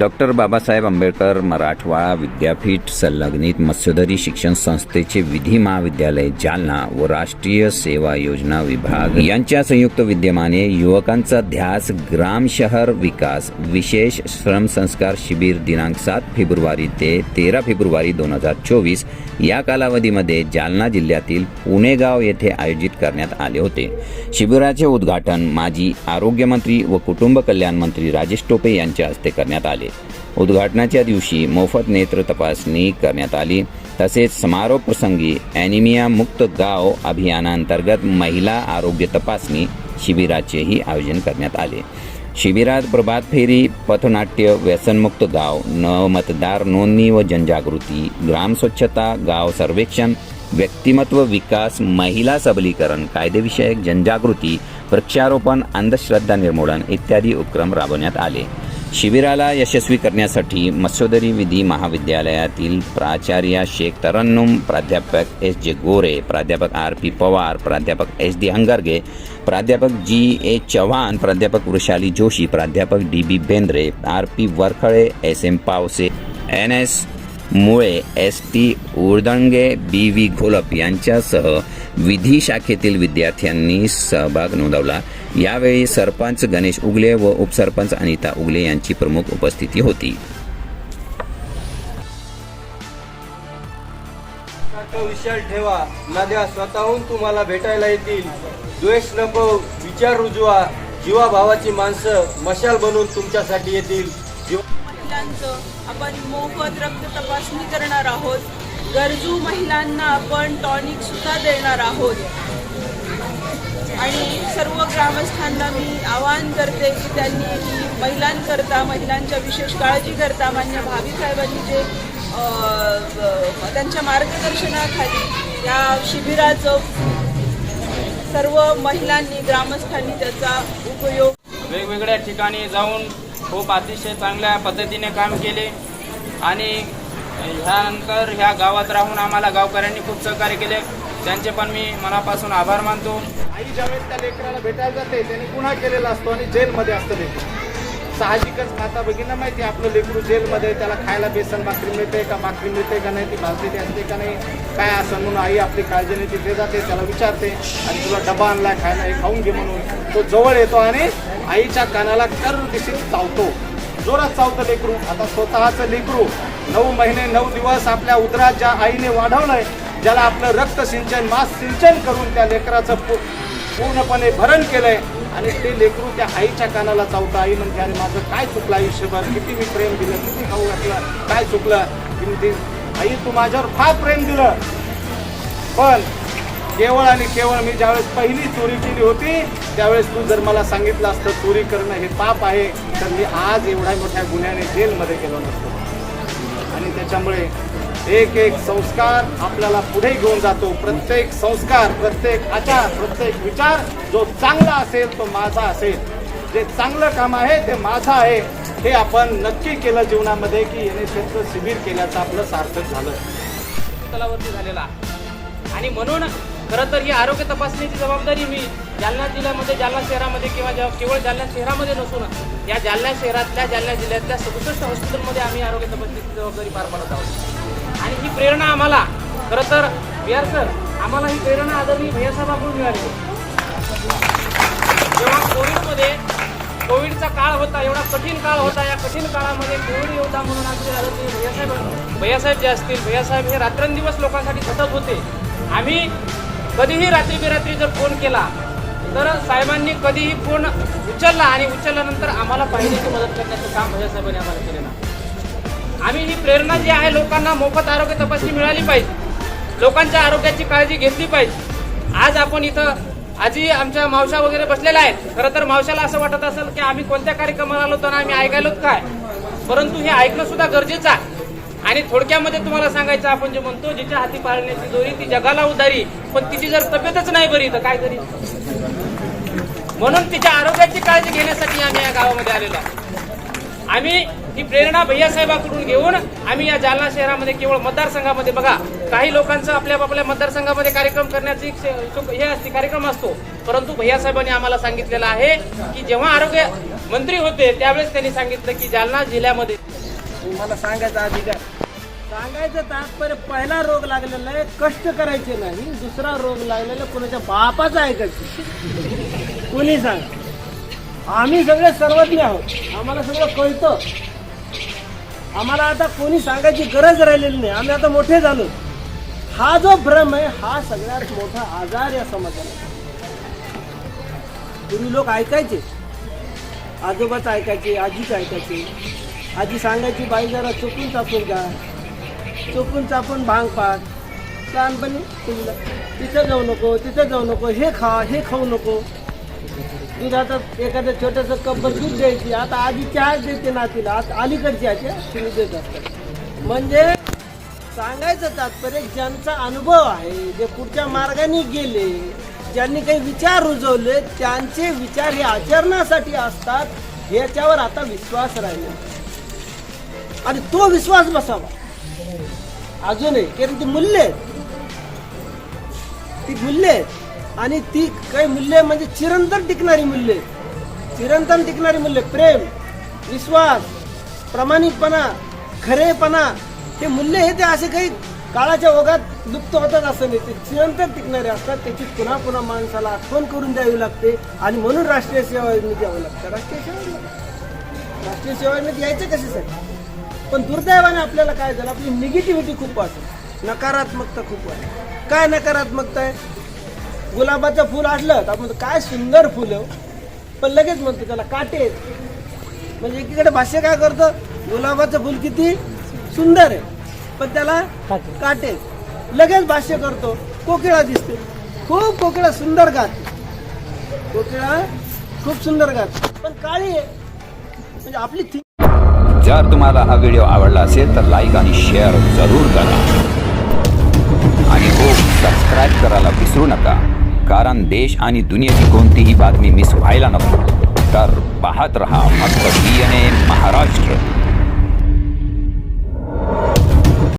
Doctor Babasaheb Ambedkar Marathwada विद्यापीठ संलग्नित मत्स्यधरी शिक्षण संस्थेचे विधी महाविद्यालय जालना व राष्ट्रीय सेवा योजना विभाग. यांच्या संयुक्त विद्यमाने युवकांचा ध्यास ग्राम शहर विकास विशेष श्रम संस्कार शिबिर दिनांक सात फेब्रुवारी ते तेरा फेब्रुवारी दोन हजार चोवीस या कालावधीमध्ये जालना जिल्ह्यातील पुणेगाव येथे आयोजित करण्यात आले होते. शिबिराचे उद्घाटन माजी आरोग्यमंत्री व कुटुंब कल्याण मंत्री राजेश टोपे यांच्या हस्ते करण्यात आले. उद्घाटनाच्या दिवशी मोफत नेत्र तपासणी करण्यात आली. तसेच समारोप प्रसंगी ॲनिमिया मुक्त गाव अभियानांतर्गत महिला आरोग्य तपासणी शिबिराचेही आयोजन करण्यात आले. शिबिरात प्रभात फेरी पथनाट्य व्यसनमुक्त गाव न मतदार नोंदणी व जनजागृती ग्राम स्वच्छता गाव सर्वेक्षण व्यक्तिमत्व विकास महिला सबलीकरण कायदेविषयक जनजागृती वृक्षारोपण अंधश्रद्धा निर्मूलन इत्यादी उपक्रम राबवण्यात आले. शिबिराला यशस्वी करण्यासाठी मत्स्योदरी विधी महाविद्यालयातील प्राचार्य शेख तरन्नुम प्राध्यापक एस जे गोरे प्राध्यापक आर पी पवार प्राध्यापक एस डी हंगरगे प्राध्यापक जी ए चव्हाण प्राध्यापक वृषाली जोशी प्राध्यापक D B Bendre R P Varkhale S M Pawse N S Mule S T Urdange B V Gholap यांच्यासह विधी शाखेतील विद्यार्थ्यांनी सहभाग नोंदवला. यावेळी सरपंच गणेश उगले व उपसरपंच अनिता उगले यांची प्रमुख उपस्थिती होती. विशाल ठेवा. नद्या स्वतःहून तुम्हाला भेटायला येतील. द्वेष नको विचार रुजवा. जीवाभावाची माणसं मशाल बनून तुमच्यासाठी येतील. जीव महिलांचं आपण मोफत रक्त तपासणी करणार आहोत. गरजू महिलांना आपण टॉनिक सुद्धा देणार आहोत. आणि सर्व ग्रामस्थांना मी आवाहन करते की त्यांनी महिलांकरता महिलांच्या विशेष काळजी करता मान्य भावी साहेबांनी जे त्यांच्या मार्गदर्शनाखाली या शिबिराचं सर्व महिलांनी ग्रामस्थांनी त्याचा उपयोग वेगवेगळ्या ठिकाणी जाऊन खूप अतिशय चांगल्या पद्धतीने काम केले आणि ह्यानंतर ह्या गावात राहून आम्हाला गावकऱ्यांनी खूप सहकार्य केले. त्यांचे पण मी मनापासून आभार मानतो. आई ज्यावेळेस त्या लेकराला भेटायला जाते त्याने गुन्हा केलेला असतो आणि जेलमध्ये असतं लेकरू साहजिकच माता भगिनींना माहिती आहे आपलं लेकरू जेलमध्ये त्याला खायला बेसन भाकरी मिळते का भाकरी मिळते का नाही ती भाजलेली असते का नाही काय असं म्हणून आई आपली काळजी नाही तिथे जाते त्याला विचारते आणि तुला डबा आणलाय खायला हे खाऊन घे म्हणून. तो जवळ येतो आणि आईच्या कानाला कर दिशीत चावतो. जोरात चावतं लेकरू. आता स्वतःचं लेकरू नऊ महिने नऊ दिवस आपल्या उदरात ज्या आईने वाढवलंय ज्याला आपलं रक्त सिंचन मास सिंचन करून त्या लेकराचं पू- पूर्णपणे भरण केलंय. आणि ते लेकरू त्या आईच्या कानाला चावतं आई म्हणते अरे माझं काय चुकलं आयुष्यभर? किती मी प्रेम दिलं किती खाऊ घातलं काय चुकलं? ती आई तू माझ्यावर फार प्रेम दिलं. पण केवळ आणि केवळ मी ज्यावेळेस पहिली चोरी केली होती त्यावेळेस तू जर मला सांगितलं असतं चोरी करणं हे पाप आहे तर मी आज एवढ्या मोठ्या गुन्ह्याने जेलमध्ये गेलो नसतो. आणि त्याच्यामुळे एक एक संस्कार आपल्याला पुढे घेऊन जातो. प्रत्येक संस्कार प्रत्येक आचार प्रत्येक विचार जो चांगला असेल तो माझा असेल. जे चांगलं काम आहे ते माझं आहे. हे आपण नक्की केलं जीवनामध्ये की एन एस एसचं शिबिर केल्याचं आपलं सार्थक झालं. तलावरती झालेला. आणि म्हणून खरं तर ही आरोग्य तपासणीची जबाबदारी मी जालना जिल्ह्यामध्ये जालना शहरामध्ये किंवा केवळ जालना शहरामध्ये नसून या जालना शहरातल्या जालना जिल्ह्यातल्या सदुसष्ट हॉस्पिटलमध्ये आम्ही आरोग्य तपासणीची जबाबदारी पार पाडत आहोत. आणि ही प्रेरणा आम्हाला. खरं तर बिहार सर आम्हाला ही प्रेरणा आदरणीय भैयासाहेबांकडून मिळाली. जेव्हा कोविडमध्ये कोविडचा काळ होता एवढा कठीण काळ होता या कठीण काळामध्ये कोविड योद्धा म्हणून आमचे आदरणीय भैयासाहेब भैयासाहेब जे असतील भैयासाहेब हे रात्रंदिवस लोकांसाठी सतत होते. आम्ही कधीही रात्री बेरात्री जर फोन केला तर साहेबांनी कधीही फोन उचलला आणि उचलल्यानंतर आम्हाला पाहिजे ती मदत करण्याचं काम भैयासाहेबांनी आम्हाला केलेलं आम्ही ही प्रेरणा जी आहे लोकांना मोफत आरोग्य तपासणी मिळाली पाहिजे. लोकांच्या आरोग्याची काळजी घेतली पाहिजे. आज आपण इथं आजी आमच्या मावशा वगैरे बसलेल्या आहेत. खरं तर मावशाला असं वाटत असेल की आम्ही कोणत्या कार्यक्रमाला आलो तर आम्ही ऐकायलोच काय? परंतु हे ऐकणं सुद्धा गरजेचं आहे. आणि थोडक्यामध्ये तुम्हाला सांगायचं आपण जे म्हणतो जिच्या हाती पाळण्याची दोरी ती जगाला उदारी पण तिची जर तब्येतच नाही बरी तर काय करी म्हणून तिच्या आरोग्याची काळजी घेण्यासाठी आम्ही या गावामध्ये आलेलो आहे आम्ही ही प्रेरणा भैयासाहेबाकडून घेऊन आम्ही या जालना शहरामध्ये केवळ मतदारसंघामध्ये बघा काही लोकांचं आपल्या आपल्या मतदारसंघामध्ये कार्यक्रम करण्याची एक हे असते कार्यक्रम असतो. परंतु भैयासाहेबांनी आम्हाला सांगितलेलं आहे की जेव्हा आरोग्य मंत्री होते त्यावेळेस त्यांनी सांगितलं की जालना जिल्ह्यामध्ये तुम्हाला सांगायचा अधिकार? सांगायचं तात्पर्य पहिला रोग लागलेला आहे कष्ट करायचे नाही. दुसरा रोग लागलेला कोणाच्या बापाचा ऐकायचं कोणी सांग? आम्ही सगळे सर्वज्ञ आहोत. आम्हाला सगळं कळतं. आम्हाला आता कोणी सांगायची गरज राहिलेली नाही. आम्ही आता मोठे झालो. हा जो भ्रम आहे हा सगळ्यात मोठा आजार या समाजाला पूर्वी लोक ऐकायचे. आजोबाच ऐकायचे आजीच ऐकायचे. आजी सांगायची बाई जरा चुकून चापून जा. चुकून चापून भांग पाड लहानपणी तुला तिथं जाऊ नको तिथं जाऊ नको. हे खा हे खाऊ नको. दुधाचं एखादं छोटंसं कप दूध द्यायची आता आधी चहाच देते नातीला आता अलीकडची आहे तुम्ही देत असतात म्हणजे सांगायचं तात्पर्य ज्यांचा अनुभव आहे जे पुढच्या मार्गाने गेले ज्यांनी काही विचार रुजवले त्यांचे विचार हे आचरणासाठी असतात याच्यावर आता विश्वास राहिला आणि तो विश्वास बसावा. अजूनही कारण ती मूल्य ती मूल्य आहेत. आणि ती काही मूल्य म्हणजे चिरंतन टिकणारी मूल्य. चिरंतन टिकणारी मूल्य प्रेम विश्वास प्रामाणिकपणा खरेपणा हे मूल्य हे ते असे काही काळाच्या ओघात लुप्त होतात असं नाही. ते चिरंतन टिकणारे असतात त्याची पुन्हा पुन्हा माणसाला आठवण करून द्यावी लागते आणि म्हणून राष्ट्रीय सेवा योजनेत द्यावं लागतं. राष्ट्रीय सेवा योजना. राष्ट्रीय सेवा योजनेत यायचं कशासाठी? पण दुर्दैवाने आपल्याला काय झालं? आपली निगेटिव्हिटी खूप वाटते नकारात्मकता खूप वाटते काय नकारात्मकता आहे? गुलाबाचं फुल असलं तर आपण म्हणतो, काय सुंदर फुल आहे हो." पण लगेच म्हणतो त्याला काटे. आहेत. म्हणजे एकीकडे भाष्य काय करतं? गुलाबाचं फुल किती सुंदर आहे. पण त्याला काटे. लगेच भाष्य करतो कोकिळा दिसते. खूप कोकिळा सुंदर गाते. कोकिळा खूप सुंदर गाते. पण काळी आहे. म्हणजे आपली थिंक जर तुम्हाला हा व्हिडिओ आवडला असेल तर लाईक आणि शेअर जरूर करा. आणि हो सबस्क्राईब करायला विसरू नका. कारण देश आणि दुनियेची कोणतीही बातमी मिस व्हायला नको. तर पाहत रहा फक्त डी एन ए महाराष्ट्र.